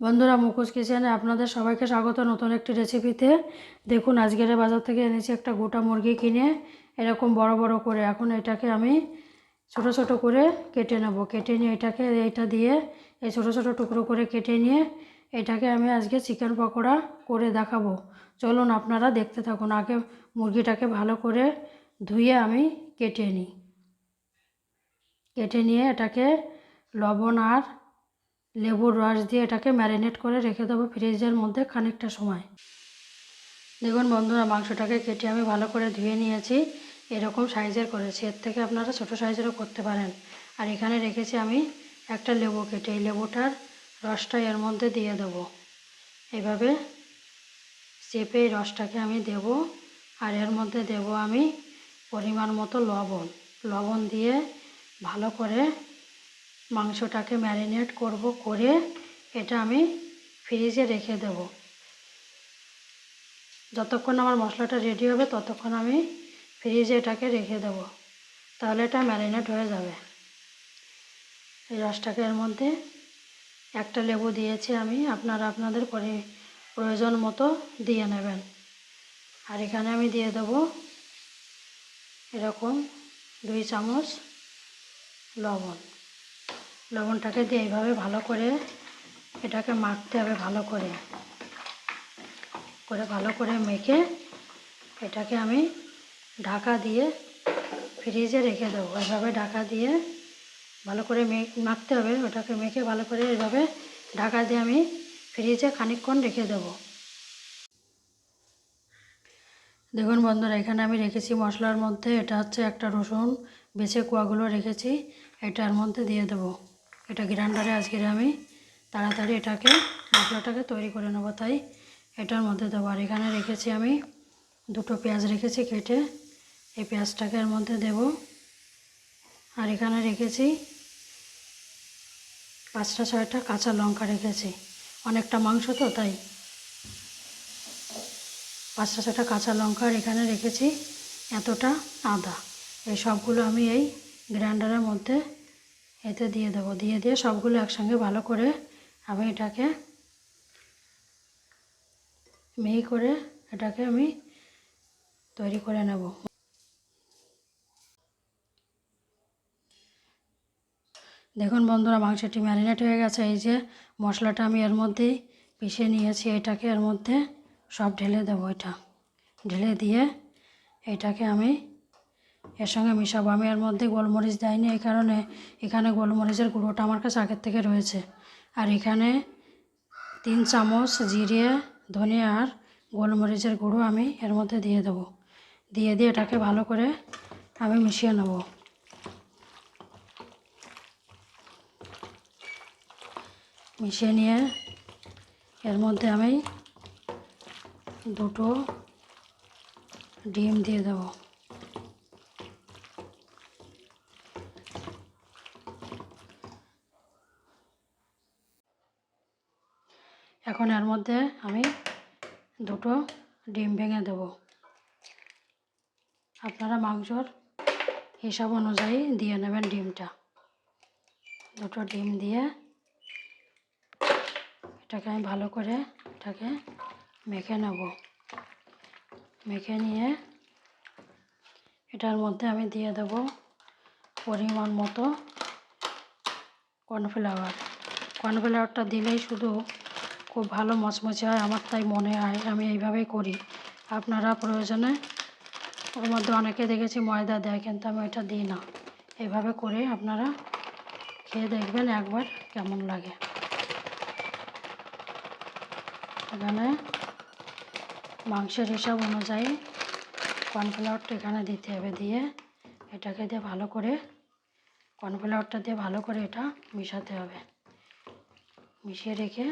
বন্ধুরা, মুখোশ কিচেনে আপনাদের সবাইকে স্বাগত নতুন একটি রেসিপিতে। দেখুন, আজকের বাজার থেকে এনেছি একটা গোটা মুরগি কিনে, এরকম বড় বড় করে। এখন এটাকে আমি ছোট ছোট করে কেটে নেব। কেটে নিয়ে এটাকে, এইটা দিয়ে এই ছোট ছোট টুকরো করে কেটে নিয়ে এটাকে আমি আজকে চিকেন পকোড়া করে দেখাবো। চলুন, আপনারা দেখতে থাকুন। আগে মুরগিটাকে ভালো করে ধুয়ে আমি কেটে নিই। কেটে নিয়ে এটাকে লবণ আর লেবুর রস দিয়ে এটাকে ম্যারিনেট করে রেখে দেবো ফ্রিজের মধ্যে খানিকটা সময়। দেখুন বন্ধুরা, মাংসটাকে কেটে আমি ভালো করে ধুয়ে নিয়েছি। এরকম সাইজের করেছি। এর থেকে আপনারা ছোট সাইজেরও করতে পারেন। আর এখানে রেখেছি আমি একটা লেবু কেটে। এই লেবুটার রসটা এর মধ্যে দিয়ে দেবো। এভাবে চেপে এই রসটাকে আমি দেব। আর এর মধ্যে দেব আমি পরিমাণ মতো লবণ। লবণ দিয়ে ভালো করে মাংসটাকে ম্যারিনেট করব করে এটা আমি ফ্রিজে রেখে দেব। যতক্ষণ আমার মশলাটা রেডি হবে ততক্ষণ আমি ফ্রিজে এটাকে রেখে দেব। তাহলে এটা ম্যারিনেট হয়ে যাবে। এই রসটাকে এর মধ্যে একটা লেবু দিয়েছি আমি, আপনারা আপনাদের পরি, প্রয়োজন মতো দিয়ে নেবেন। আর এখানে আমি দিয়ে দেবো এরকম দুই চামচ লবণ। লবণটাকে দিয়ে এইভাবে ভালো করে এটাকে মাখতে হবে ভালো করে। করে ভালো করে মেখে এটাকে আমি ঢাকা দিয়ে ফ্রিজে রেখে দেবো। এভাবে ঢাকা দিয়ে ভালো করে মাখতে হবে। ওটাকে মেখে ভালো করে এভাবে ঢাকা দিয়ে আমি ফ্রিজে খানিকক্ষণ রেখে দেবো। দেখুন বন্ধুরা, এখানে আমি রেখেছি মশলার মধ্যে। এটা হচ্ছে একটা রসুন, বেছে কুয়াগুলো রেখেছি। এটার মধ্যে দিয়ে দেবো। এটা গ্রাইন্ডারে আজকের আমি তাড়াতাড়ি এটাকে, মশলাটাকে তৈরি করে নেব তাই। এটার মধ্যে দেবো, আর এখানে রেখেছি আমি দুটো পেঁয়াজ রেখেছি কেটে। এই পেঁয়াজটাকে এর মধ্যে দেব। আর এখানে রেখেছি পাঁচটা ছয়টা কাঁচা লঙ্কা রেখেছি। অনেকটা মাংস তো তাই। পাঁচটা ছটা কাঁচা লঙ্কা আর এখানে রেখেছি এতটা আদা। এই সবগুলো আমি এই গ্রাইন্ডারের মধ্যে এতে দিয়ে দেবো। দিয়ে দিয়ে সবগুলো একসঙ্গে ভালো করে আমি এটাকে মিহি করে এটাকে আমি তৈরি করে নেব। দেখুন বন্ধুরা, মাংসটি ম্যারিনেট হয়ে গেছে। এই যে মশলাটা আমি এর মধ্যেই পিষে নিয়েছি, এটাকে এর মধ্যে সব ঢেলে দেবো। এটা ঢেলে দিয়ে এটাকে আমি এর সঙ্গে মিশাবো। আমি এর মধ্যে গোলমরিচ দেয়নি এই কারণে এখানে গোলমরিচের গুঁড়োটা আমার কাছে আগের থেকে রয়েছে। আর এখানে তিন চামচ জিরে ধনে আর গোলমরিচের গুঁড়ো আমি এর মধ্যে দিয়ে দেবো। দিয়ে দিয়ে এটাকে ভালো করে আমি মিশিয়ে নেব। মিশিয়ে নিয়ে এর মধ্যে আমি দুটো ডিম দিয়ে দেবো এখন এর মধ্যে আমি দুটো ডিম ভেঙে দেব। আপনারা মাংসর হিসাব অনুযায়ী দিয়ে নেবেন ডিমটা। দুটো ডিম দিয়ে এটাকে আমি ভালো করে এটাকে মেখে নেব। মেখে নিয়ে এটার মধ্যে আমি দিয়ে দেব পরিমাণ মতো কর্নফ্লাওয়ার। কর্নফ্লাওয়ারটা দিলেই শুধু খুব ভালো মচমচে হয়, আমার তাই মনে হয়, আমি এইভাবেই করি। আপনারা প্রয়োজনে ওর মধ্যে অনেকে দেখেছি ময়দা দেয়, কিন্তু আমি ওইটা দিই না। এভাবে করে আপনারা খেয়ে দেখবেন একবার কেমন লাগে। এখানে মাংসের হিসাব অনুযায়ী কর্নফ্লাওয়ারটা এখানে দিতে হবে, দিয়ে এটাকে দিয়ে ভালো করে কর্নফ্লাওয়ারটা দিয়ে ভালো করে এটা মিশাতে হবে। মিশিয়ে রেখে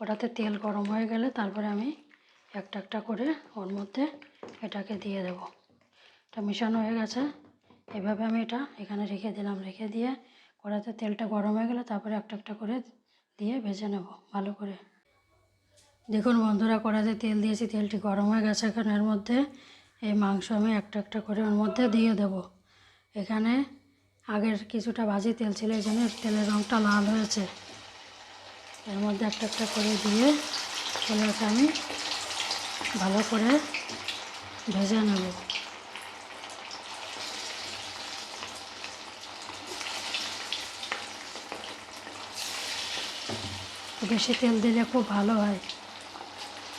ওটাতে তেল গরম হয়ে গেলে তারপরে আমি একটা একটা করে ওর মধ্যে এটাকে দিয়ে দেব। এটা মেশানো হয়ে গেছে। এভাবে আমি এটা এখানে রেখে দিলাম। রেখে দিয়ে কড়াতে তেলটা গরম হয়ে গেলে তারপরে একটা একটা করে দিয়ে ভেজে নেব ভালো করে। দেখুন বন্ধুরা, কড়াতে তেল দিয়েছি, তেলটি গরম হয়ে গেছে এখন। এর মধ্যে এই মাংস আমি একটা একটা করে ওর মধ্যে দিয়ে দেব। এখানে আগের কিছুটা ভাজি তেল ছিল, এই জন্য তেলের রঙটা লাল হয়েছে। এর মধ্যে একটা একটা করে দিয়ে ছোলাটা আমি ভালো করে ভেজে নেব। বেশি তেল দিলে খুব ভালো হয়।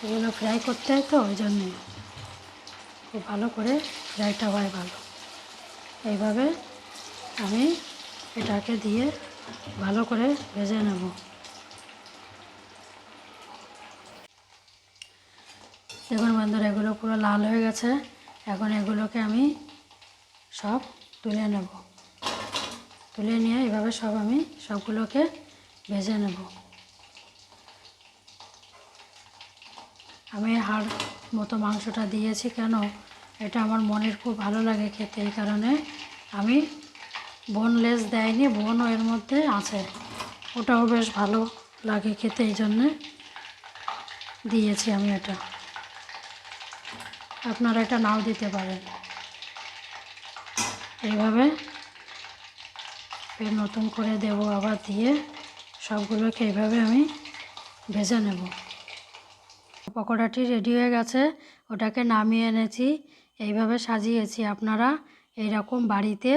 এগুলো ফ্রাই করতে হয় তো, ওই জন্যে। খুব ভালো করে ফ্রাইটা হয় ভালো। এইভাবে আমি এটাকে দিয়ে ভালো করে ভেজে নেব। দেখুন বন্ধুরা এগুলো পুরো লাল হয়ে গেছে। এখন এগুলোকে আমি সব তুলে নেব। তুলে নিয়ে এভাবে সব আমি সবগুলোকে ভেজে নেব। আমি হাড় মতো মাংসটা দিয়েছি কেন? এটা আমার মনের খুব ভালো লাগে খেতে, এই কারণে আমি বোনলেস দেয়নি বোনও এর মধ্যে আছে। ওটাও বেশ ভালো লাগে খেতে, এই জন্যে দিয়েছি আমি এটা। আপনারা এটা নাও দিতে পারেন। এইভাবে ফের নতুন করে দেবো আবার দিয়ে সবগুলোকে এইভাবে আমি ভেজে নেব। পকোড়াটি রেডি হয়ে গেছে, ওটাকে নামিয়ে এনেছি, এইভাবে সাজিয়েছি। আপনারা এইরকম বাড়িতে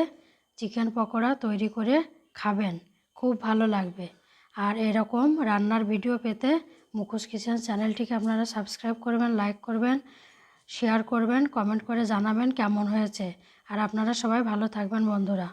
চিকেন পকোড়া তৈরি করে খাবেন, খুব ভালো লাগবে। আর এরকম রান্নার ভিডিও পেতে মুখোশ কিচেন চ্যানেলটিকে আপনারা সাবস্ক্রাইব করবেন লাইক করবেন। শেয়ার করবেন কমেন্ট করে জানাবেন কেমন হয়েছে। আর আপনারা সবাই ভালো থাকবেন বন্ধুরা।